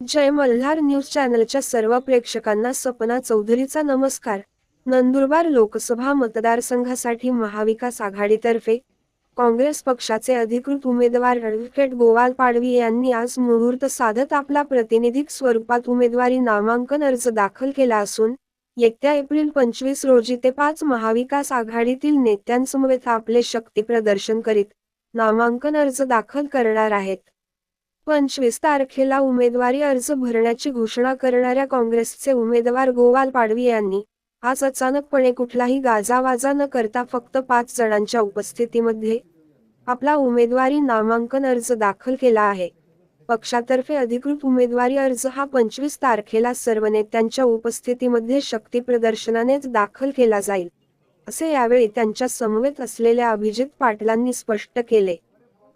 जय Malhar news चॅनलच्या सर्व प्रेक्षकांना सपना चौधरीचा नमस्कार. नंदुरबार लोकसभा मतदारसंघासाठी महाविकास आघाडीतर्फे काँग्रेस पक्षाचे अधिकृत उमेदवार ॲडव्होकेट गोवाल पाडवी यांनी आज मुहूर्त साधत आपला प्रतिनिधिक स्वरूपात उमेदवारी नामांकन अर्ज दाखल केला असून येत्या एप्रिल पंचवीस रोजी ते पाच महाविकास आघाडीतील नेत्यांसमवेत आपले शक्ती प्रदर्शन करीत नामांकन अर्ज दाखल करणार आहेत. पंचवीस तारखेला उमेदवारी अर्ज भरण्याची घोषणा करणाऱ्या काँग्रेसचे उमेदवार गोवाल पाडवी यांनी आज अचानकपणे कुठलाही गाजावाजा न करता फक्त पाच जणांच्या उपस्थितीमध्ये आपला उमेदवारी नामांकन अर्ज दाखल केला आहे. पक्षातर्फे अधिकृत उमेदवारी अर्ज हा पंचवीस तारखेला सर्व नेत्यांच्या उपस्थितीमध्ये शक्ती प्रदर्शनानेच दाखल केला जाईल असे यावेळी त्यांच्या समवेत असलेल्या अभिजित पाटलांनी स्पष्ट केले.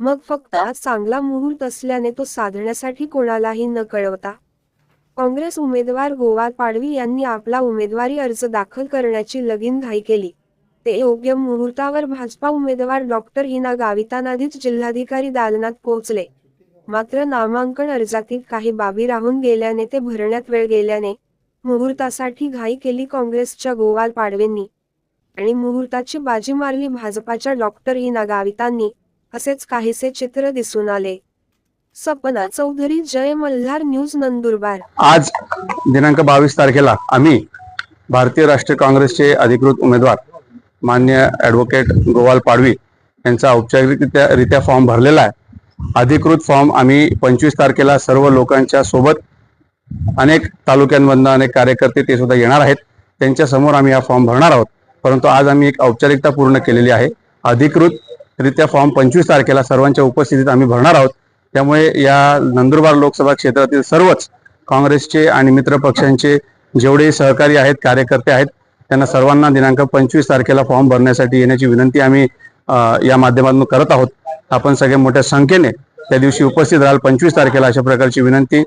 मग फक्त चांगला मुहूर्त असल्याने तो साधण्यासाठी कोणालाही न कळवता. काँग्रेस उमेदवार गोवाल पाडवी यांनी आपला उमेदवारी अर्ज दाखल करण्याची लगीन घाई केली. ते योग्य मुहूर्तावर भाजपा उमेदवार डॉक्टर हिना गावितानाधीच जिल्हाधिकारी दालनात पोहोचले. मात्र नामांकन अर्जातील काही बाबी राहून गेल्याने ते भरण्यात वेळ गेल्याने मुहूर्तासाठी घाई केली काँग्रेसच्या गोवाल पाडवेंनी. आणि मुहूर्ताची बाजी मारली भाजपाच्या डॉक्टर हिना गावितांनी. असेच काहीसे चित्र दिसून आले. सपना चौधरी जय मल्हार न्यूज नंदुरबार. आज दिनांक बावीस तारखेला आम्ही भारतीय राष्ट्रीय काँग्रेसचे अधिकृत उमेदवार मान्य ॲडव्होकेट गोवाल पाडवी यांचा औपचारिकरित्या रित्या फॉर्म भरलेला आहे. अधिकृत फॉर्म आम्ही पंचवीस तारखेला सर्व लोकांच्या सोबत अनेक तालुक्यांमधनं अनेक कार्यकर्ते ते सुद्धा येणार आहेत. त्यांच्यासमोर आम्ही हा फॉर्म भरणार आहोत. परंतु आज आम्ही एक औपचारिकता पूर्ण केलेली आहे. अधिकृत रित्या फॉर्म पंचवीस तारखेला सर्वांच्या उपस्थितीत आम्ही भरणार आहोत. त्यामुळे या नंदुरबार लोकसभा क्षेत्रातील सर्वच काँग्रेसचे आणि मित्र पक्षांचे जेवढे सहकारी आहेत कार्यकर्ते आहेत त्यांना सर्वांना दिनांक पंचवीस तारखेला फॉर्म भरण्यासाठी येण्याची विनंती आम्ही या माध्यमातून करत आहोत. आपण सगळे मोठ्या संख्येने त्या दिवशी उपस्थित राहाल. पंचवीस तारखेला अशा प्रकारची विनंती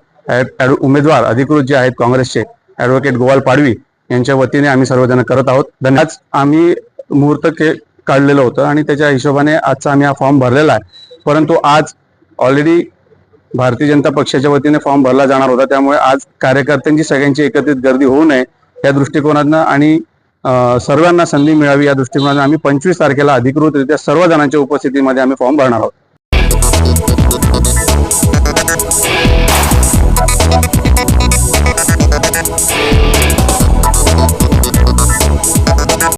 उमेदवार अधिकृत जे आहेत काँग्रेसचे ॲडव्होकेट गोवाल पाडवी यांच्या वतीने आम्ही सर्वजण करत आहोत. धन्यवाद. आम्ही मुहूर्त के काढलेलं होतं आणि त्याच्या हिशोबाने आजचा आम्ही हा फॉर्म भरलेला आहे. परंतु आज ऑलरेडी भारतीय जनता पक्षाच्या वतीने फॉर्म भरला जाणार होता. त्यामुळे आज कार्यकर्त्यांची सगळ्यांची एकत्रित गर्दी होऊ नये या दृष्टिकोनातनं आणि सर्वांना संधी मिळावी या दृष्टिकोनातून आम्ही पंचवीस तारखेला अधिकृतरित्या सर्व जणांच्या उपस्थितीमध्ये आम्ही फॉर्म भरणार आहोत.